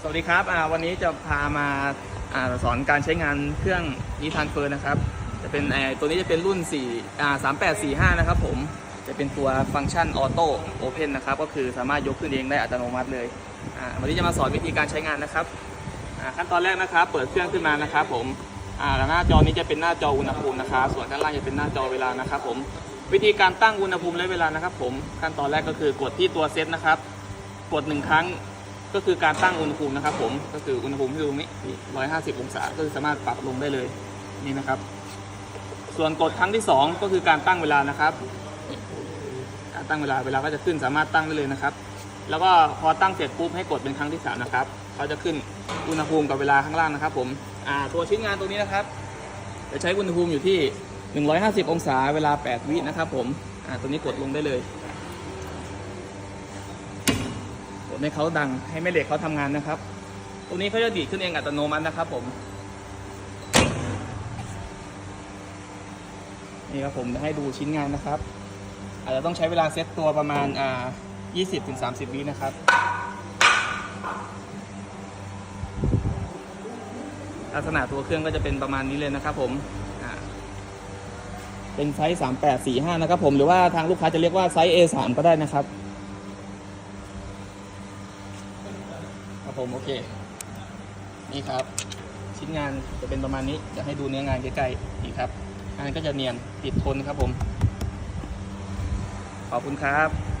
สวัสดีครับวันนี้จะพามาอาสอนการใช้งานเครื่องนิทานเฟิร์นะครับ จะเป็นไอ้ตัวนี้จะเป็นรุ่น4อ่า3845 นะครับผม จะเป็นตัวฟังก์ชันออโต้โอเพนนะครับ ก็คือสามารถยกขึ้นเองได้อัตโนมัติเลยวันนี้จะมาสอนวิธีการใช้งานนะครับ ขั้นตอนแรกนะครับ เปิดเครื่องขึ้นมานะครับผมหน้าจอนี้จะเป็นหน้าจออุณหภูมินะครับ ส่วนด้านล่างจะเป็นหน้าจอเวลานะครับผม วิธีการตั้งอุณหภูมิและเวลานะครับ ผม ขั้นตอนแรกก็คือกดที่ตัวเซตนะครับ กดหนึ่งครั้ง ก็คือการตั้งอุณหภูมินะครับ ผมก็คืออุณหภูมิที่ตรงนี้150องศาก็คือสามารถปรับลงได้เลยนี่นะครับ ส่วนกดครั้งที่ 2 ก็คือการตั้งเวลานะครับ การตั้งเวลาเวลาก็จะขึ้นสามารถตั้งได้เลยนะครับ แล้วก็พอตั้งเสร็จปุ๊บให้กดเป็นครั้งที่ 3 นะครับเขาจะขึ้นอุณหภูมิกับเวลาข้างล่างนะครับ ผมอ่าตัวชิ้นงานตัวนี้นะครับจะใช้อุณหภูมิอยู่ที่ 150 องศาเวลา 8 วินะครับ ผมอ่าตัวนี้กดลงได้เลย กดให้เขาดังให้แม่เหล็กเขาทำงานนะครับ ตรงนี้เขาจะดีดขึ้นเองอัตโนมัตินะครับ ผม นี่ครับผมจะให้ดูชิ้นงานนะครับ อาจจะต้องใช้เวลาเซตตัวประมาณอ่า20-30 วินะครับลักษณะตัวเครื่องก็จะเป็นประมาณนี้เลยนะครับ ผมเป็นไซส์ 3845 นะครับผม หรือว่าทางลูกค้าจะเรียกว่าไซส์ A3 ก็ได้นะครับ ครับ ผมโอเค นี่ครับ ชิ้นงานจะเป็นประมาณนี้จะให้ดูเนื้องานใกล้ๆนี่ครับงานก็จะเนียนติดทนครับผม ขอบคุณครับ